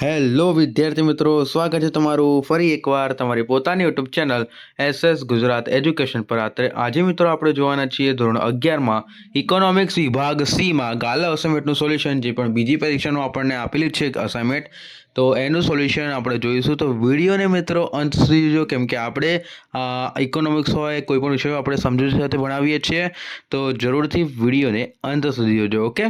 Hello વિદ્યાર્થી મિત્રો, સ્વાગત છે તમારું ફરી એકવાર તમારી પોતાની YouTube channel SS Gujarat education પર. આત્રે આજે મિત્રો આપણે જોવાના છીએ ધોરણ અગિયારમાં ઇકોનોમિક્સ વિભાગ સીમાં ગાલા અસાઇમેન્ટનું સોલ્યુશન, જે પણ બીજી પરીક્ષાનું આપણને આપેલું છે અસાઇનમેન્ટ. તો એનું સોલ્યુશન આપણે જોઈશું. તો વિડીયોને મિત્રો અંત સુધી જોજો, કેમ કે આપણે ઇકોનોમિક્સ હોય, કોઈ પણ વિષય આપણે સમજૂતી સાથે ભણાવીએ છીએ. તો જરૂરથી વિડીયોને અંત સુધી જોજો, ઓકે?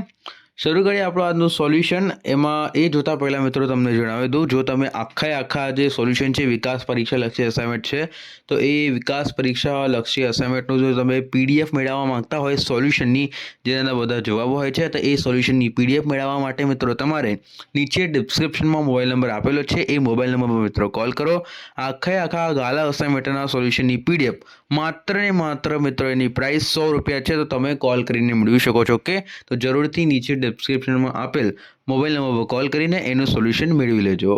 શરૂ કરીએ આપણું આજનું સોલ્યુશન એમાં એ જોતાં પહેલાં મિત્રો તમને જણાવી દઉં. જો તમે આખા આખા જે સોલ્યુશન છે, વિકાસ પરીક્ષા લક્ષી અસાઇનમેન્ટ છે, તો એ વિકાસ પરીક્ષા લક્ષી અસાઇનમેન્ટનું જો તમે પીડીએફ મેળવવા માંગતા હોય સોલ્યુશનની જેના બધા જવાબો હોય છે, તો એ સોલ્યુશનની પીડીએફ મેળવવા માટે મિત્રો તમારે નીચે ડિસ્ક્રિપ્શનમાં મોબાઈલ નંબર આપેલો છે. એ મોબાઈલ નંબર પર મિત્રો કોલ કરો. આખા આખા ગાલા અસાઇનમેન્ટના સોલ્યુશનની પીડીએફ માત્ર ને માત્ર મિત્રો એની પ્રાઇસ સો રૂપિયા છે, તો તમે કોલ કરીને મેળવી શકો છો ઓકે તો જરૂરથી નીચે ડિસ્ક્રિપ્શનમાં આપેલ મોબાઈલ નંબર પર કોલ કરીને એનું સોલ્યુશન મેળવી લેજો.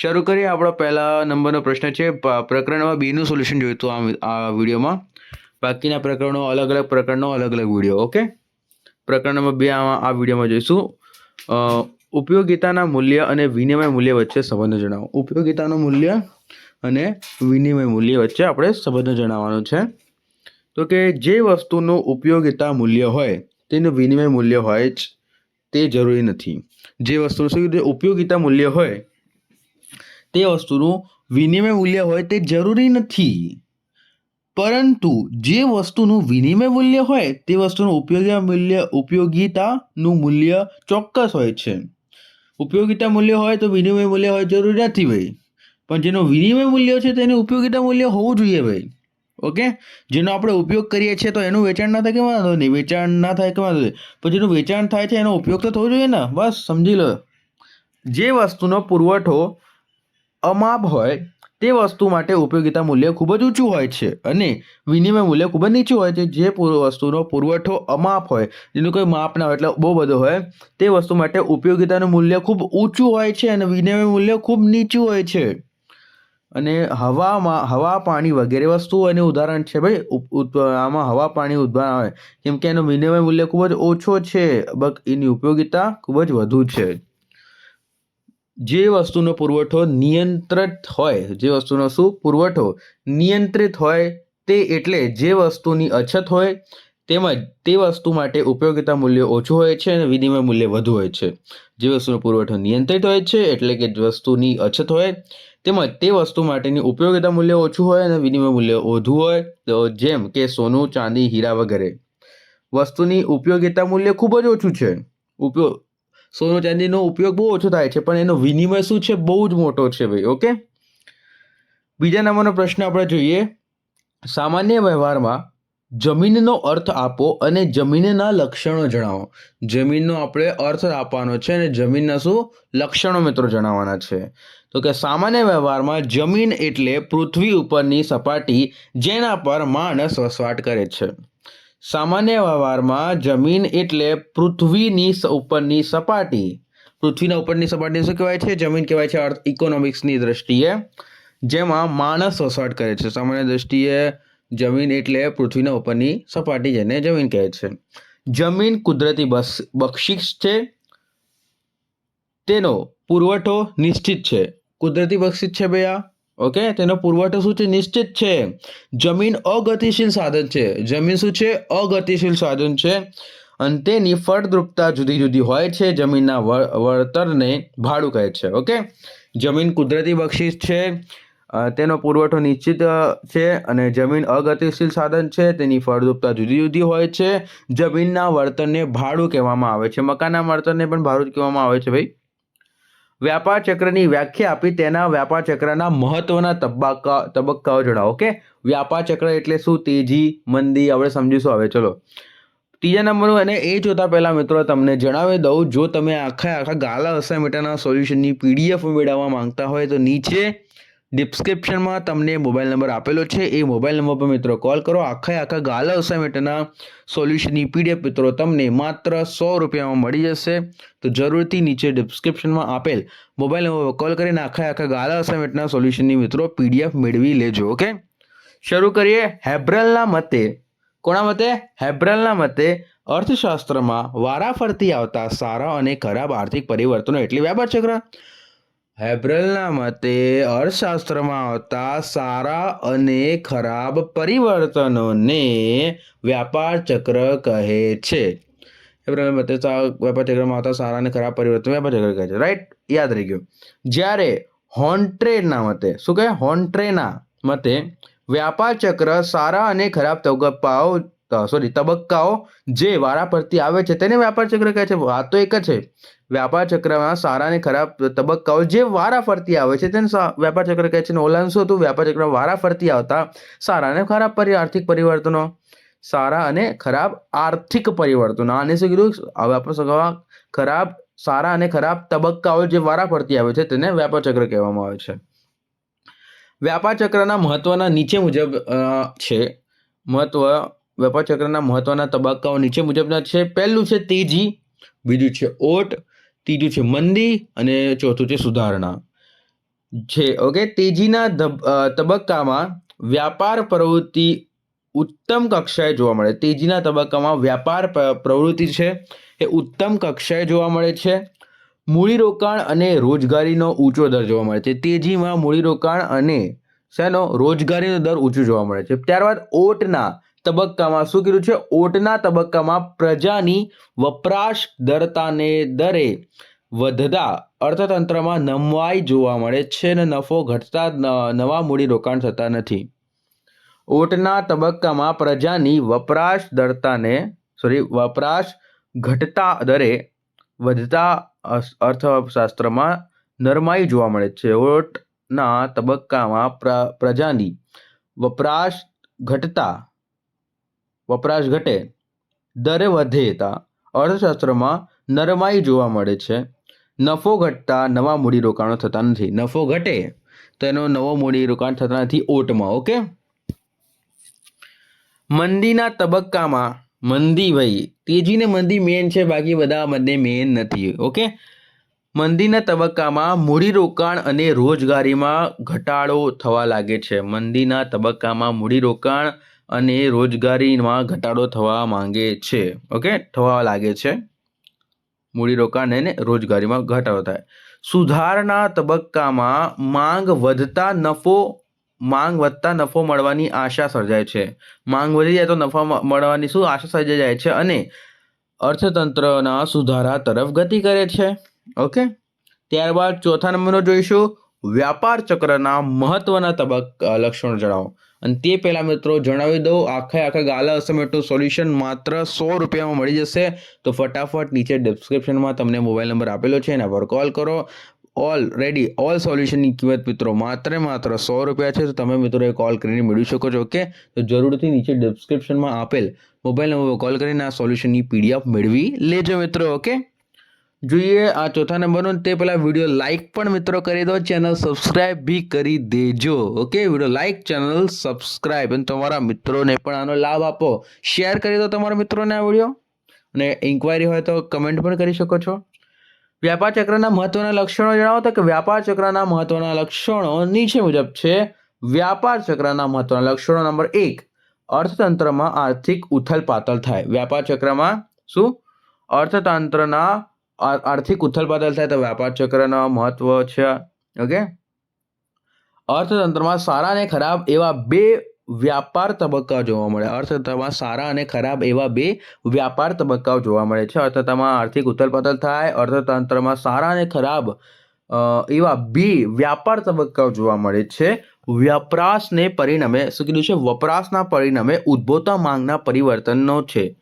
શરૂ કરીએ આપણો પહેલા નંબરનો પ્રશ્ન છે પ્રકરણમાં બીનું સોલ્યુશન જોઈતું આ વિડીયોમાં. બાકીના પ્રકરણો અલગ અલગ પ્રકરણનો અલગ અલગ વીડિયો, ઓકે? પ્રકરણ નંબર બે આ વિડીયોમાં જોઈશું. ઉપયોગિતાના મૂલ્ય અને વિનિમય મૂલ્ય વચ્ચે સંબંધ જણાવો. ઉપયોગિતાનું મૂલ્ય અને વિનિમય મૂલ્ય વચ્ચે આપણે સંબંધ જણાવવાનો છે. તો કે જે વસ્તુનું ઉપયોગિતા મૂલ્ય હોય, તેનું વિનિમય મૂલ્ય હોય જ. તે જરૂરી નથી. જે વસ્તુનું શું કીધું? ઉપયોગિતા મૂલ્ય હોય, તે વસ્તુનું વિનિમય મૂલ્ય હોય તે જરૂરી નથી. પરંતુ જે વસ્તુનું વિનિમય મૂલ્ય હોય, તે વસ્તુનું ઉપયોગી મૂલ્ય, ઉપયોગિતાનું મૂલ્ય ચોક્કસ હોય છે. ઉપયોગિતા મૂલ્ય હોય તો વિનિમય મૂલ્ય હોય જરૂરી નથી ભાઈ. પણ જેનું વિનિમય મૂલ્ય છે તેનું ઉપયોગિતા મૂલ્ય હોવું જોઈએ ભાઈ. ઓકે? જેનો આપણે ઉપયોગ કરીએ છીએ તો એનું વેચાણ ના થાય કે વાંધો નહીં. વેચાણ ના થાય કે વાંધો નહીં. પણ જેનું વેચાણ થાય છે એનો ઉપયોગ તો થવો જોઈએ ને. બસ, સમજી લો. જે વસ્તુનો પુરવઠો અમાપ હોય, તે વસ્તુ માટે ઉપયોગિતા મૂલ્ય ખૂબ જ ઊંચું હોય છે અને વિનિમય મૂલ્ય ખૂબ જ નીચું હોય છે. જે વસ્તુનો પુરવઠો અમાપ હોય, જેનું કોઈ માપ ના હોય, એટલે બહુ બધો હોય, તે વસ્તુ માટે ઉપયોગિતાનું મૂલ્ય ખૂબ ઊંચું હોય છે અને વિનિમય મૂલ્ય ખૂબ નીચું હોય છે. અને હવામાં, હવા, પાણી વગેરે વસ્તુઓ એનું ઉદાહરણ છે ભાઈ આમાં હવા, પાણી ઉદ્ભવ આવે. કેમ કે એનો વિનિમય મૂલ્ય ખૂબ જ ઓછો છે, બક એની ઉપયોગિતા ખૂબ જ વધુ છે. જે વસ્તુનો પુરવઠો નિયંત્રિત હોય, જે વસ્તુનો શું? પુરવઠો નિયંત્રિત હોય તે એટલે જે વસ્તુની અછત હોય તેમજ તે વસ્તુ માટે ઉપયોગિતા મૂલ્ય ઓછું હોય છે અને વિનિમય મૂલ્ય વધુ હોય છે. જે વસ્તુનો પુરવઠો નિયંત્રિત હોય છે એટલે કે વસ્તુની અછત હોય તેમજ તે વસ્તુ માટેની ઉપયોગિતા મૂલ્ય ઓછું હોય અને વિનિમય મૂલ્ય વધુ હોય, તો જેમ કે સોનું, ચાંદી, હીરા વગેરે. વસ્તુની ઉપયોગિતા મૂલ્ય ખૂબ જ ઓછું છે. ઉપયોગ સોનું, ચાંદીનો ઉપયોગ બહુ ઓછો થાય છે, પણ એનો વિનિમય શું છે? બહુ જ મોટો છે ભાઈ, ઓકે? બીજા નંબરનો પ્રશ્ન આપણે જોઈએ. સામાન્ય વ્યવહારમાં જમીનનો અર્થ આપો અને જમીનના લક્ષણો જણાવો. જમીનનો આપણે અર્થ આપવાનો છે અને જમીનના શું? લક્ષણો મિત્રો જણાવવાના છે. તો કે સામાન્ય વ્યવહારમાં જમીન એટલે પૃથ્વી ઉપરની સપાટી જેના પર માણસ વસવાટ કરે છે. સામાન્ય વ્યવહારમાં જમીન એટલે પૃથ્વીની ઉપરની સપાટી. પૃથ્વીના ઉપરની સપાટી શું કહેવાય છે? જમીન કહેવાય છે અર્થ ઇકોનોમિક્સની દ્રષ્ટિએ, જેમાં માણસ વસવાટ કરે છે. સામાન્ય દ્રષ્ટિએ જમીન એટલે પૃથ્વીના ઉપરની સપાટી જેને જમીન કહે છે. જમીન કુદરતી બસ, બક્ષિસ છે. તેનો પુરવઠો નિશ્ચિત છે. કુદરતી બક્ષિસ છે ભૈયા? ઓકે તેનો પુરવઠો શું છે? નિશ્ચિત છે. જમીન અગતિશીલ સાધન છે. જમીન શું છે? અગતિશીલ સાધન છે. અને તેની ફળદ્રુપતા જુદી જુદી હોય છે. જમીનના વળ- વળતરને ભાડું કહે છે. ઓકે જમીન કુદરતી બક્ષિસ છે. તેનો પુરવઠો નિશ્ચિત છે અને જમીન અગતિશીલ સાધન છે. તેની ફળદ્રુપતા જુદી જુદી હોય છે. જમીનના વળતરને ભાડું કહેવામાં આવે છે. મકાનના વળતરને પણ ભાડું જ કહેવામાં આવે છે, ભાઈ. વ્યાપાર ચક્રની વ્યાખ્યા આપી તેના વ્યાપાર ચક્રના મહત્વના તબક્કા તબક્કાઓ જણાવો, ઓકે? વ્યાપાર ચક્ર એટલે શું? તેજી, મંદી, આપણે સમજીશું હવે, ચલો. ત્રીજા નંબરનું અને એ જોતા પહેલાં મિત્રો તમને જણાવી દઉં, જો તમે આખા આખા ગાલા અસાઇનમેન્ટના સોલ્યુશનની પીડીએફ મેળવવા માંગતા હોય તો નીચે ડિસ્ક્રિપ્શનમાં તમને મોબાઈલ નંબર આપેલો છે. એ મોબાઈલ નંબર પર મિત્રો કોલ કરો. આખા આખા ગાલા અસાઇનમેન્ટના સોલ્યુશનની પીડીએફ મિત્રો તમને માત્ર સો રૂપિયામાં મળી જશે. તો જરૂરથી નીચે ડિસ્ક્રિપ્શનમાં આપેલ મોબાઈલ નંબર પર કોલ કરીને આખા આખા ગાલા અસાઇનમેન્ટના સોલ્યુશનની મિત્રો પીડીએફ મેળવી લેજો, ઓકે? શરૂ કરીએ હેબ્રલના મતે. કોના મતે? હેબ્રલના મતે અર્થશાસ્ત્રમાં વારાફરતી આવતા સારા અને ખરાબ આર્થિક પરિવર્તનો એટલે વ્યાપાર ચક્ર. હેબ્રલના મતે અર્થશાસ્ત્રમાં આવતા સારા અને ખરાબ પરિવર્તનોને વ્યાપાર ચક્ર કહે છે. હેબ્રલના મતે વ્યાપાર ચક્રમાં આવતા સારા અને ખરાબ પરિવર્તન વ્યાપાર ચક્ર કહે છે. રાઈટ યાદ રહી ગયું જ્યારે હોન્ટ્રેના મતે, શું કહે? હોન્ટ્રેના મતે વ્યાપાર ચક્ર સારા અને ખરાબ તબક્કાઓ સોરી તબક્કાઓ જે વારા પરથી આવે છે તેને વ્યાપાર ચક્ર કહે છે. વાત તો એક જ છે. વ્યાપાર ચક્રમાં સારા અને ખરાબ તબક્કાઓ જે વારા ફરતી આવે છે તેને વ્યાપાર ચક્ર કહે છે. ને ઓલાનું શું હતું? વ્યાપાર ચક્રમાં વારા ફરતી આવતા સારા અને ખરાબ આર્થિક પરિવર્તનો, સારા અને ખરાબ આર્થિક પરિવર્તનો. આને શું કીધું? હવે આપણે ખરાબ, સારા અને ખરાબ તબક્કાઓ જે વારા ફરતી આવે છે તેને વ્યાપાર ચક્ર કહેવામાં આવે છે. વ્યાપાર ચક્રના મહત્વના નીચે મુજબ છે. મહત્વ વ્યાપાર ચક્રના મહત્વના તબક્કાઓ નીચે મુજબના છે. પહેલું છે તેજી બીજું છે ઓટ, ત્રીજું છે મંદી અને ચોથું છે સુધારણા. છે, ઓકે? તેજીના તબક્કામાં વ્યાપાર પ્રવૃત્તિ ઉત્તમ કક્ષાએ જોવા મળે. તેજીના તબક્કામાં વ્યાપાર પ્રવૃત્તિ છે એ ઉત્તમ કક્ષાએ જોવા મળે છે. મૂડીરોકાણ અને રોજગારીનો ઊંચો દર જોવા મળે છે. તેજીમાં મૂડીરોકાણ અને શેનો? રોજગારીનો દર ઊંચો જોવા મળે છે. ત્યારબાદ ઓટના તબક્કામાં શું કીધું છે? ઓટના તબક્કામાં પ્રજાની વપરાશ દરતાને દરે વધતા અર્થતંત્રમાં નમવાઈ જોવા મળે છે અને નફો ઘટતા નવા નવા મૂડીરોકાણ થતા નથી. ઓટના તબક્કામાં પ્રજાની વપરાશ દરતાને સોરી વપરાશ ઘટતા દરે વધતા અર્થશાસ્ત્રમાં નરમાઈ જોવા મળે છે. ઓટના તબક્કામાં પ્ર- પ્રજાની વપરાશ ઘટતા વપરાશ ઘટે. દરે વધેતા અર્થશાસ્ત્રમાં નરમાઈ જોવા મળે છે. નફો ઘટતા નવા મૂડીરોકાણો થતા નથી. નફો ઘટે, તો એનો નવો મૂડીરોકાણ થતા નથી ઓટમાં, ઓકે? મંદીના તબક્કામાં મંદી ભાઈ તેજી ને મંદી મેન છે, બાકી બધા બંને મેન નથી, ઓકે? મંદીના તબક્કામાં મૂડીરોકાણ અને રોજગારીમાં ઘટાડો થવા લાગે છે. મંદીના તબક્કામાં મૂડીરોકાણ અને રોજગારીમાં ઘટાડો થવા માંગે છે. ઓકે? થવા લાગે છે. મૂડીરોકાણ અને રોજગારીમાં ઘટાડો થાય. સુધારના તબક્કામાં માંગ વધતા નફો, માંગ વધતા નફો મળવાની આશા સર્જાય છે. માંગ વધી જાય તો નફા મળવાની શું આશા સર્જાઈ જાય છે? અને અર્થતંત્રના સુધારા તરફ ગતિ કરે છે. ઓકે? ત્યારબાદ ચોથા નંબરનો જોઈશું. વ્યાપાર ચક્રના મહત્વના તબક્કા, લક્ષણો જણાવો. અને તે પહેલાં મિત્રો જણાવી દઉં, આખે આખા ગાલા અસમેટનું સોલ્યુશન માત્ર સો રૂપિયામાં મળી જશે. તો ફટાફટ નીચે ડિસ્ક્રિપ્શનમાં તમને મોબાઈલ નંબર આપેલો છે, એના પર કોલ કરો. ઓલ રેડી ઓલ સોલ્યુશનની કિંમત મિત્રો માત્ર માત્ર સો રૂપિયા છે. તો તમે મિત્રો એ કોલ કરીને મેળવી શકો છો ઓકે તો જરૂરથી નીચે ડિસ્ક્રિપ્શનમાં આપેલ મોબાઈલ નંબર કોલ કરીને આ સોલ્યુશનની પીડીએફ મેળવી લેજો મિત્રો ઓકે જોઈએ આ ચોથા નંબરનો તે પહેલાં વીડિયો લાઇક પણ મિત્રો કરી દો ચેનલ સબસ્ક્રાઇબ બી કરી દેજો okay video like channel subscribe અને તમારા મિત્રોને પણ આનો લાભ આપો. શેર કરી દો તમારા મિત્રોને આ વીડિયો. અને ઇન્ક્વાયરી હોય તો કમેન્ટ પણ કરી શકો છો. વ્યાપાર ચક્રના મહત્વના લક્ષણો જણાવો તો કે વ્યાપાર ચક્રના મહત્વના લક્ષણો નીચે મુજબ છે. વ્યાપાર ચક્રના મહત્વના લક્ષણો નંબર એક, અર્થતંત્રમાં આર્થિક ઉથલપાથલ થાય. વ્યાપાર ચક્રમાં શું? અર્થતંત્રના આર્થિક ઉથલપાથલ થાય તો વ્યાપાર ચક્રનો મહત્વ છે. ઓકે? અર્થતંત્રમાં સારા અને ખરાબ એવા બે વ્યાપાર તબક્કા જોવા મળે. અર્થતંત્રમાં સારા અને ખરાબ એવા બે વ્યાપાર તબક્કાઓ જોવા મળે છે. અર્થતંત્રમાં આર્થિક ઉથલપાથલ થાય, અર્થતંત્રમાં સારા અને ખરાબ એવા બે વ્યાપાર તબક્કાઓ જોવા મળે છે. વપરાશને પરિણામે, શું કીધું છે? વપરાશના પરિણામે ઉદ્ભવતા માંગના પરિવર્તનનો છે.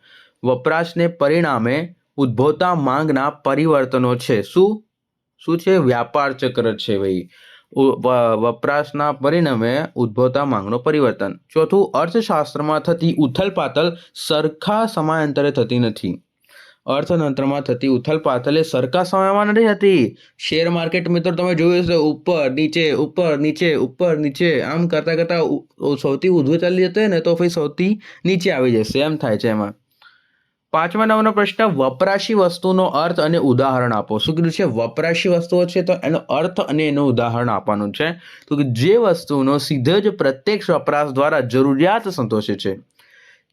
વપરાશને પરિણામે ઉદ્ભવતા માંગના પરિવર્તનો છે. શું? શું છે? વ્યાપાર ચક્ર છે ભાઈ. વપરાશના પરિણામે ઉદ્ભવતા માંગનો પરિવર્તન. ચોથું, અર્થશાસ્ત્રમાં થતી ઉથલપાથલ સરખા સમયાંતરે થતી નથી. અર્થતંત્રમાં થતી ઉથલપાથલ એ સરખા સમયમાં નથી થતી. શેર માર્કેટ મિત્રો તમે જોયું હશે, ઉપર, નીચે ઉપર નીચે ઉપર, નીચે. આમ કરતાં કરતાં સૌથી ઉધવું ચાલી જતો ને તો પછી સૌથી નીચે આવી જશે. એમ થાય છે એમાં. પાંચમા નંબરનો પ્રશ્ન, વપરાશી વસ્તુનો અર્થ અને ઉદાહરણ આપો. શું કીધું છે? વપરાશી વસ્તુઓ છે તો એનો અર્થ અને એનું ઉદાહરણ આપવાનું છે. તો કે જે વસ્તુનો સીધો જ પ્રત્યક્ષ વપરાશ દ્વારા જરૂરિયાત સંતોષે છે.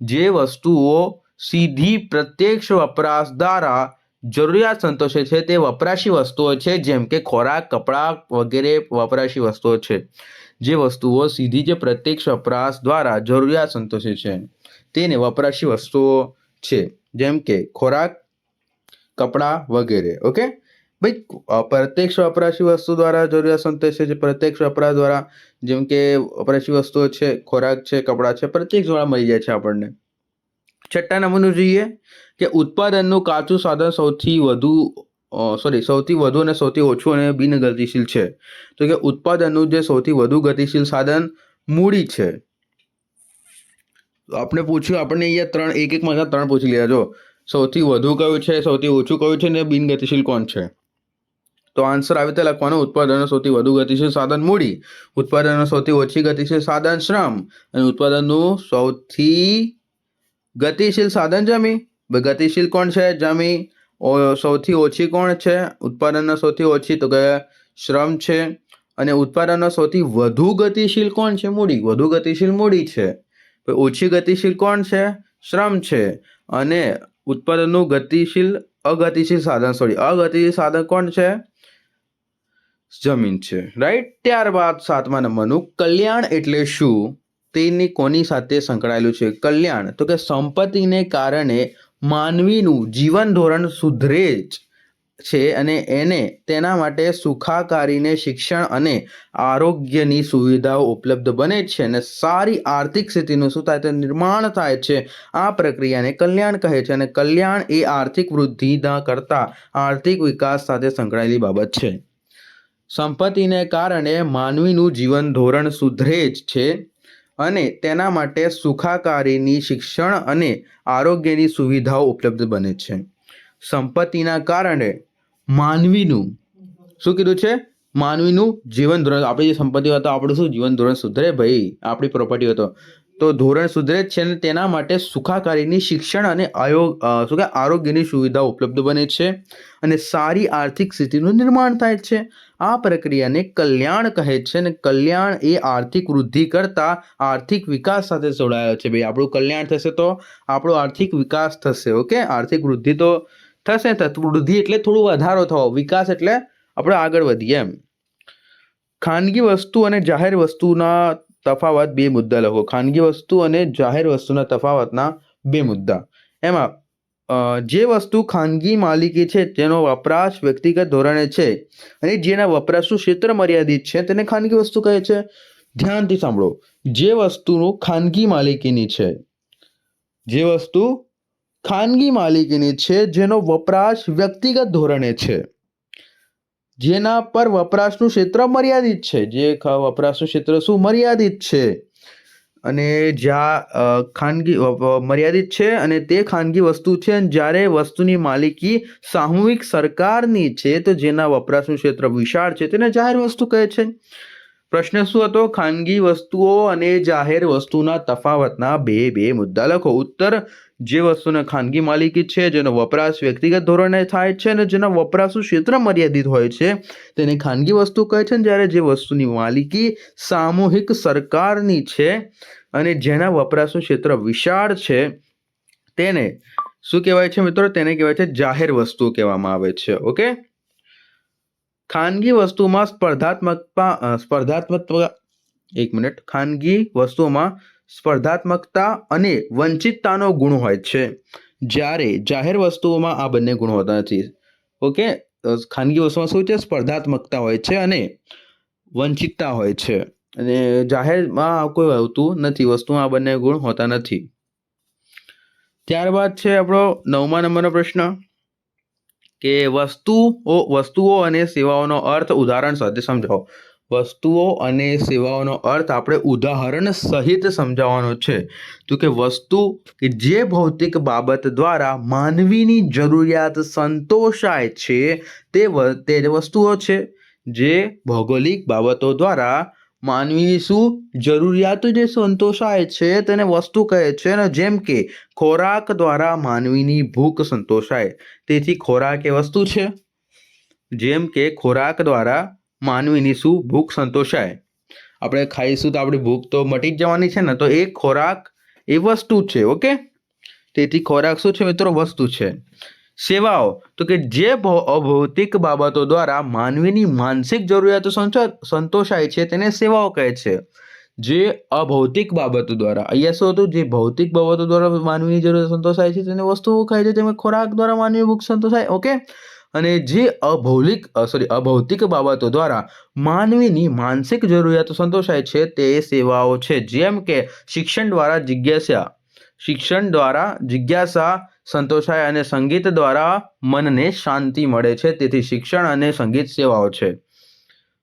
જે વસ્તુઓ સીધી પ્રત્યક્ષ વપરાશ દ્વારા જરૂરિયાત સંતોષે છે, તે વપરાશી વસ્તુઓ છે, જેમ કે ખોરાક, કપડાં વગેરે વપરાશી વસ્તુઓ છે. જે વસ્તુઓ સીધી જે પ્રત્યક્ષ વપરાશ દ્વારા જરૂરિયાત સંતોષે છે, તેને વપરાશી વસ્તુઓ છે. જેમ કે ખોરાક, કપડાં વગેરે ઓકે ભાઈ પ્રત્યક્ષ વપરાશી વસ્તુ દ્વારા જરૂરિયાત સંતોષે છે પ્રત્યક્ષ વપરાશ દ્વારા, જેમ કે વપરાશી વસ્તુઓ છે, ખોરાક છે, કપડાં છે, પ્રત્યક્ષ દ્વારા મળી જાય છે આપણને. છઠ્ઠા નંબરનું જોઈએ કે ઉત્પાદનનું કાચું સાધન સૌથી વધુ સોરી સૌથી વધુ અને સૌથી ઓછું અને બિનગતિશીલ છે. તો કે ઉત્પાદનનું જે સૌથી વધુ ગતિશીલ સાધન મૂડી છે. આપણે પૂછ્યું, આપણને અહીંયા ત્રણ એક એક માંથી ત્રણ પૂછી લીધા જો. સૌથી વધુ કયું છે, સૌથી ઓછું કયું છે ને બિનગતિશીલ કોણ છે? તો આન્સર આવી રીતે લખવાનો ઉત્પાદનનું સૌથી વધુ ગતિશીલ સાધન મૂડી ઉત્પાદનનું સૌથી ઓછી ગતિશીલ સાધન શ્રમ, અને ઉત્પાદનનું સૌથી ગતિશીલ સાધન જમી ગતિશીલ કોણ છે? જમી સૌથી ઓછી કોણ છે? ઉત્પાદનનો સૌથી ઓછી, તો કે શ્રમ છે. અને ઉત્પાદનનો સૌથી વધુ ગતિશીલ કોણ છે? મૂડી. વધુ ગતિશીલ મૂડી છે. ઓછી ગતિશીલ કોણ છે? શ્રમ છે. અને ઉત્પાદનનું ગતિશીલ, અગતિશીલ સાધન સોરી અગતિશીલ સાધન કોણ છે? જમીન છે. રાઈટ ત્યારબાદ સાતમા નંબરનું કલ્યાણ એટલે શું? તેની કોની સાથે સંકળાયેલું છે? કલ્યાણ. તો કે સંપત્તિને કારણે માનવીનું જીવન ધોરણ સુધરે જ. છે અને એને તેના માટે સુખાકારીને શિક્ષણ અને આરોગ્યની સુવિધાઓ ઉપલબ્ધ બને છે અને સારી આર્થિક સ્થિતિનું શું થાય તે નિર્માણ થાય છે. આ પ્રક્રિયાને કલ્યાણ કહે છે અને કલ્યાણ એ આર્થિક વૃદ્ધિના કરતાં આર્થિક વિકાસ સાથે સંકળાયેલી બાબત છે. સંપત્તિને કારણે માનવીનું જીવન ધોરણ સુધરે જ છે અને તેના માટે સુખાકારીની શિક્ષણ અને આરોગ્યની સુવિધાઓ ઉપલબ્ધ બને છે. સંપત્તિના કારણે માનવીનું. શું કીધું છે? માનવીનું જીવન ધોરણ. આપણી જે સંપત્તિ હતો આપણું શું? જીવન ધોરણ સુધરે ભાઈ. આપણી પ્રોપર્ટી હતો તો. ધોરણ સુધરે છે અને તેના માટે સુખાકારીની શિક્ષણ અને આયોગ શું કે આરોગ્યની સુવિધા ઉપલબ્ધ બને છે અને સારી આર્થિક સ્થિતિનું નિર્માણ થાય છે. આ પ્રક્રિયાને કલ્યાણ કહે છે અને કલ્યાણ એ આર્થિક વૃદ્ધિ કરતાં આર્થિક વિકાસ સાથે જોડાયેલો છે. ભાઈ, આપણું કલ્યાણ થશે તો આપણો આર્થિક વિકાસ થશે, ઓકે? આર્થિક વૃદ્ધિ તો થશે વૃદ્ધિ એટલે થોડું વધારો થવો, વિકાસ એટલે આપણે આગળ વધીએ એમ. ખાનગી વસ્તુ અને જાહેર વસ્તુના તફાવત બે મુદ્દા લખો. ખાનગી વસ્તુ અને જાહેર વસ્તુના તફાવતના બે મુદ્દા. એમાં જે વસ્તુ ખાનગી માલિકી છે તેનો વપરાશ વ્યક્તિગત ધોરણે છે અને જેના વપરાશનું ક્ષેત્ર મર્યાદિત છે તેને ખાનગી વસ્તુ કહે છે. ધ્યાનથી સાંભળો. જે વસ્તુનું ખાનગી માલિકીની છે, જે વસ્તુ ખાનગી માલિકીની છે, જેનો વપરાશ વ્યક્તિગત ધોરણે છે. જેના પર વપરાશનું ક્ષેત્ર મર્યાદિત છે. જે વપરાશનું ક્ષેત્ર શું? મર્યાદિત છે. અને જ્યાં ખાનગી મર્યાદિત છે અને તે ખાનગી વસ્તુ છે. અને જ્યારે વસ્તુની માલિકી સામૂહિક સરકારની છે, તો જેના વપરાશનું ક્ષેત્ર વિશાળ છે, તેને જાહેર વસ્તુ કહે છે. પ્રશ્ન શું હતો? ખાનગી વસ્તુઓ અને જાહેર વસ્તુના તફાવતના બે બે મુદ્દા લખો. ઉત્તર જે વસ્તુને ખાનગી માલિકી છે, જેનો વપરાશ વ્યક્તિગત ધોરણે થાય છે અને જેના વપરાશનું ક્ષેત્ર મર્યાદિત હોય છે, તેને ખાનગી વસ્તુ કહે છે ને જ્યારે જે વસ્તુની માલિકી સામૂહિક સરકારની છે અને જેના વપરાશનું ક્ષેત્ર વિશાળ છે, તેને શું કહેવાય છે મિત્રો? તેને કહેવાય છે જાહેર વસ્તુ કહેવામાં આવે છે, ઓકે? ખાનગી વસ્તુમાં સ્પર્ધાત્મકતા સ્પર્ધાત્મક એક મિનિટ. ખાનગી વસ્તુમાં સ્પર્ધાત્મકતા અને વંચિતતાનો ગુણ હોય છે. જ્યારે જાહેર વસ્તુઓમાં આ બંને ગુણ હોતા નથી. ઓકે? ખાનગી વસ્તુમાં શું છે? સ્પર્ધાત્મકતા હોય છે અને વંચિતતા હોય છે. અને જાહેરમાં કોઈ હોતું નથી. વસ્તુમાં આ બંને ગુણ હોતા નથી. ત્યારબાદ છે આપણો નવમા નંબરનો પ્રશ્ન કે વસ્તુઓ વસ્તુઓ અને સેવાઓનો અર્થ ઉદાહરણ સાથે સમજાવો. વસ્તુઓ અને સેવાઓનો અર્થ આપણે ઉદાહરણ સહિત સમજાવવાનો છે. તો કે વસ્તુ કે જે ભૌતિક બાબત દ્વારા માનવીની જરૂરિયાત સંતોષાય છે, તે તે વસ્તુઓ છે. જે ભૌગોલિક બાબતો દ્વારા માનવીની શું જરૂરિયાતો જે સંતોષાય છે, તેને વસ્તુ કહે છે અને જેમ કે ખોરાક દ્વારા માનવીની ભૂખ સંતોષાય. તેથી ખોરાક એ વસ્તુ છે. જેમ કે ખોરાક દ્વારા માનવીની શું ભૂખ સંતોષાય? આપણે ખાઈશું તો આપણી ભૂખ તો મટી જ જવાની છે ને, તો એ ખોરાક એ વસ્તુ છે, ઓકે? તેથી ખોરાક શું છે મિત્રો? વસ્તુ છે. સેવાઓ. તો કે જે અભૌતિક બાબતો દ્વારા માનવીની માનસિક જરૂરિયાતો સંતોષાય છે તેને સેવાઓ કહે છે. જે અભૌતિક બાબતો દ્વારા, અહીંયા શું હતું? જે ભૌતિક બાબતો દ્વારા માનવીની જરૂરિયાત સંતોષાય છે તેને વસ્તુઓ ખાય છે તેમાં ખોરાક દ્વારા માનવી ભૂખ સંતોષાય, ઓકે? અને જે અભૌલિક સોરી અભૌતિક બાબતો દ્વારા માનવીની માનસિક જરૂરિયાતો સંતોષાય છે, તે સેવાઓ છે. જેમ કે શિક્ષણ દ્વારા જિજ્ઞાસા, શિક્ષણ દ્વારા જિજ્ઞાસા સંતોષાય અને સંગીત દ્વારા મનને શાંતિ મળે છે. તેથી શિક્ષણ અને સંગીત સેવાઓ છે.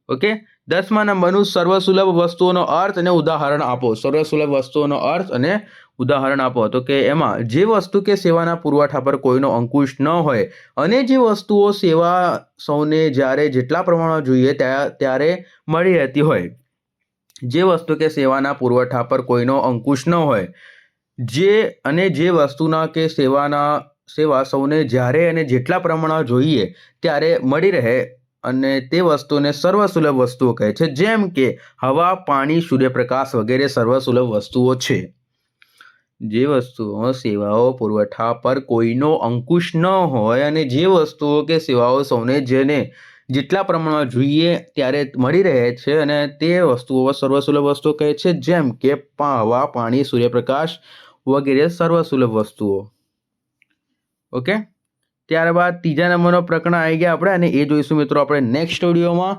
ઓકે? દસમા નંબરનું સર્વસુલભ વસ્તુઓનો અર્થ અને ઉદાહરણ આપો. સર્વસુલભ વસ્તુઓનો અર્થ અને ઉદાહરણ આપો. તો કે એમાં, જે વસ્તુ કે સેવાના પુરવઠા પર કોઈનો અંકુશ ન હોય, અને જે વસ્તુઓ સેવા સૌને જ્યારે જેટલા પ્રમાણમાં જોઈએ ત્યાં, ત્યારે મળી રહેતી હોય. જે વસ્તુ કે સેવાના પુરવઠા પર કોઈનો અંકુશ ન હોય, જે અને જે વસ્તુના કે સેવાના, સેવા સૌને જ્યારે અને જેટલા પ્રમાણમાં જોઈએ, ત્યારે મળી રહે અને તે વસ્તુને સર્વસુલભ વસ્તુઓ કહે છે. જેમ કે હવા, પાણી, સૂર્યપ્રકાશ વગેરે સર્વસુલભ વસ્તુઓ છે. જે વસ્તુઓ, સેવાઓ, પુરવઠા પર કોઈનો અંકુશ ન હોય અને જે વસ્તુઓ કે સેવાઓ સૌને જેને જેટલા પ્રમાણમાં જોઈએ ત્યારે મળી રહે છે અને તે વસ્તુઓ સર્વસુલભ વસ્તુઓ કહે છે. જેમ કે હવા, પાણી, સૂર્યપ્રકાશ વગેરે સર્વસુલભ વસ્તુઓ. ઓકે? ત્યારબાદ ત્રીજા નંબરનો પ્રકરણ આવી ગયા આપણે અને એ જોઈશું મિત્રો આપણે નેક્સ્ટ ઓડિયોમાં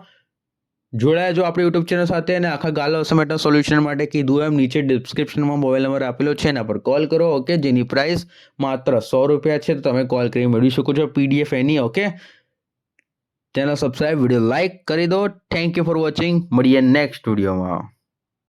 જોડાયા જો આપણી યુટ્યુબ ચેનલ સાથે અને આખા ગાલો અસાઇનમેન્ટના સોલ્યુશન માટે કીધું એમ નીચે ડિસ્ક્રિપ્શનમાં મોબાઈલ નંબર આપેલો છે, એના પર કોલ કરો ઓકે જેની પ્રાઇસ માત્ર સો રૂપિયા છે, તો તમે કોલ કરી મેળવી શકો છો પીડીએફ એની okay channel subscribe video like કરી દો. થેન્ક યુ ફોર વોચિંગ મળીએ નેક્સ્ટ વિડીયોમાં